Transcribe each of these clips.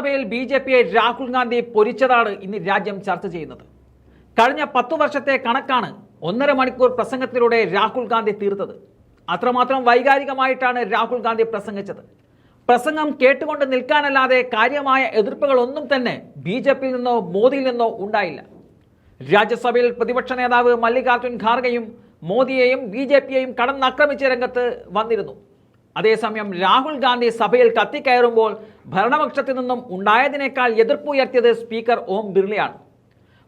സഭയിൽ B J പിയെ രാഹുൽ ഗാന്ധി പൊരിച്ചതാണ് ഇന്ന് രാജ്യം ചർച്ച ചെയ്യുന്നത്. കഴിഞ്ഞ പത്തു വർഷത്തെ കണക്കാണ് ഒന്നര മണിക്കൂർ പ്രസംഗത്തിലൂടെ രാഹുൽ ഗാന്ധി തീർത്തത്. അത്രമാത്രം വൈകാരികമായിട്ടാണ് രാഹുൽ ഗാന്ധി പ്രസംഗിച്ചത്. പ്രസംഗം കേട്ടുകൊണ്ട് നിൽക്കാനല്ലാതെ കാര്യമായ എതിർപ്പുകളൊന്നും തന്നെ ബി ജെ പിയിൽ നിന്നോ മോദിയിൽ നിന്നോ ഉണ്ടായില്ല. രാജ്യസഭയിൽ പ്രതിപക്ഷ നേതാവ് മല്ലികാർജുൻ ഖാർഗെയും മോദിയെയും ബി ജെ പിയെയും കടന്നാക്രമിച്ച രംഗത്ത് വന്നിരുന്നു. അതേസമയം രാഹുൽ ഗാന്ധി സഭയിൽ കത്തിക്കയറുമ്പോൾ ഭരണപക്ഷത്തു നിന്നും ഉണ്ടായതിനേക്കാൾ എതിർപ്പുയർത്തിയത് സ്പീക്കർ ഓം ബിർളയാണ്.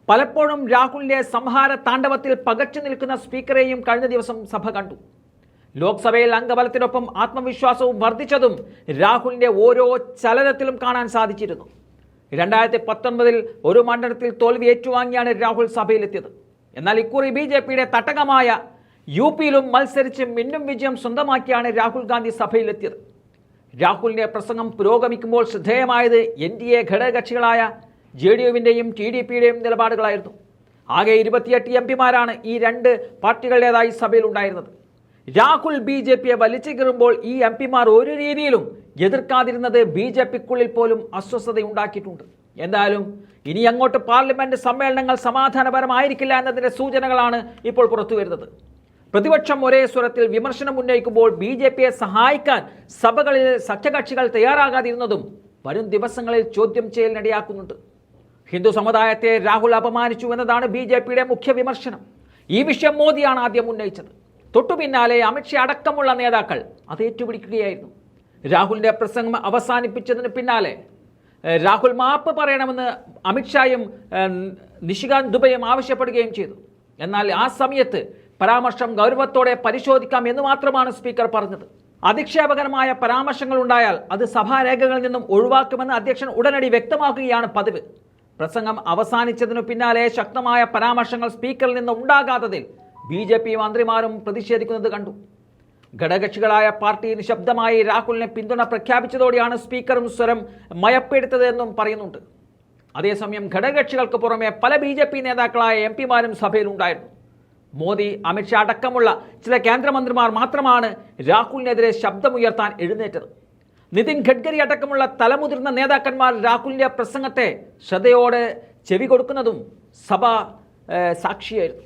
പലപ്പോഴും രാഹുലിന്റെ സംഹാര താണ്ഡവത്തിൽ പകച്ചു നിൽക്കുന്ന സ്പീക്കറെയും കഴിഞ്ഞ ദിവസം സഭ കണ്ടു. ലോക്സഭയിൽ അംഗബലത്തിനൊപ്പം ആത്മവിശ്വാസവും വർദ്ധിച്ചതും രാഹുലിന്റെ ഓരോ ചലനത്തിലും കാണാൻ സാധിച്ചിരുന്നു. രണ്ടായിരത്തി പത്തൊൻപതിൽ ഒരു മണ്ഡലത്തിൽ തോൽവി ഏറ്റുവാങ്ങിയാണ് രാഹുൽ സഭയിലെത്തിയത്. എന്നാൽ ഇക്കുറി ബി ജെ പിയുടെ തട്ടകമായ യു പിയിലും മത്സരിച്ച് മിന്നും വിജയം സ്വന്തമാക്കിയാണ് രാഹുൽ ഗാന്ധി സഭയിലെത്തിയത്. രാഹുലിന്റെ പ്രസംഗം പുരോഗമിക്കുമ്പോൾ ശ്രദ്ധേയമായത് എൻ ഡി എ ഘടകകക്ഷികളായ ജെ ഡി യുവിന്റെയും ടി ഡി പിയുടെയും നിലപാടുകളായിരുന്നു. ആകെ ഇരുപത്തിയെട്ട് എം പിമാരാണ് ഈ രണ്ട് പാർട്ടികളുടേതായി സഭയിൽ ഉണ്ടായിരുന്നത്. രാഹുൽ ബി ജെ പിയെ വലിച്ചു കീറുമ്പോൾ ഈ എം പിമാർ ഒരു രീതിയിലും എതിർക്കാതിരുന്നത് ബി ജെ പിക്കുള്ളിൽ പോലും അസ്വസ്ഥതയുണ്ടാക്കിയിട്ടുണ്ട്. എന്തായാലും ഇനി അങ്ങോട്ട് പാർലമെന്റ് സമ്മേളനങ്ങൾ സമാധാനപരമായിരിക്കില്ല എന്നതിന്റെ സൂചനകളാണ് ഇപ്പോൾ പുറത്തു വരുന്നത് പ്രതിപക്ഷം ഒരേ സ്വരത്തിൽ വിമർശനം ഉന്നയിക്കുമ്പോൾ ബി ജെ പിയെ സഹായിക്കാൻ സഭകളിൽ സഖ്യകക്ഷികൾ തയ്യാറാകാതിരുന്നതും വരും ദിവസങ്ങളിൽ ചോദ്യം ചെയ്യലിനിടയാക്കുന്നുണ്ട് ഹിന്ദു സമുദായത്തെ രാഹുൽ അപമാനിച്ചു എന്നതാണ് ബി ജെ പിയുടെ മുഖ്യ വിമർശനം. ഈ വിഷയം മോദിയാണ് ആദ്യം ഉന്നയിച്ചത്. തൊട്ടു പിന്നാലെ അമിത്ഷാ അടക്കമുള്ള നേതാക്കൾ അത് ഏറ്റുപിടിക്കുകയായിരുന്നു. രാഹുലിന്റെ പ്രസംഗം അവസാനിപ്പിച്ചതിന് പിന്നാലെ രാഹുൽ മാപ്പ് പറയണമെന്ന് അമിത്ഷായും നിഷികാന്ത് ദുബയും ആവശ്യപ്പെടുകയും ചെയ്തു. എന്നാൽ ആ സമയത്ത് പരാമർശം ഗൗരവത്തോടെ പരിശോധിക്കാം എന്ന് മാത്രമാണ് സ്പീക്കർ പറഞ്ഞത്. അധിക്ഷേപകരമായ പരാമർശങ്ങൾ ഉണ്ടായാൽ അത് സഭാരേഖകളിൽ നിന്നും ഒഴിവാക്കുമെന്ന് അധ്യക്ഷൻ ഉടനടി വ്യക്തമാക്കുകയാണ് പതിവ്. പ്രസംഗം അവസാനിച്ചതിനു പിന്നാലെ ശക്തമായ പരാമർശങ്ങൾ സ്പീക്കറിൽ നിന്ന് ഉണ്ടാകാത്തതിൽ ബി ജെ പി മന്ത്രിമാരും പ്രതിഷേധിക്കുന്നത് കണ്ടു. ഘടകക്ഷികളായ പാർട്ടി നിശബ്ദമായി രാഹുലിനെ പിന്തുണ പ്രഖ്യാപിച്ചതോടെയാണ് സ്പീക്കറും സ്വരം മയപ്പെടുത്തതെന്നും പറയുന്നുണ്ട്. അതേസമയം ഘടകകക്ഷികൾക്ക് പുറമെ പല ബി നേതാക്കളായ എം പിമാരും സഭയിലുണ്ടായിരുന്നു. മോദി അമിത്ഷാ അടക്കമുള്ള ചില കേന്ദ്രമന്ത്രിമാർ മാത്രമാണ് രാഹുലിനെതിരെ ശബ്ദമുയർത്താൻ എഴുന്നേറ്റത്. നിതിൻ ഗഡ്കരി അടക്കമുള്ള തലമുതിർന്ന നേതാക്കന്മാർ രാഹുലിന്റെ പ്രസംഗത്തെ ശ്രദ്ധയോടെ ചെവി കൊടുക്കുന്നതും സഭ സാക്ഷിയായിരുന്നു.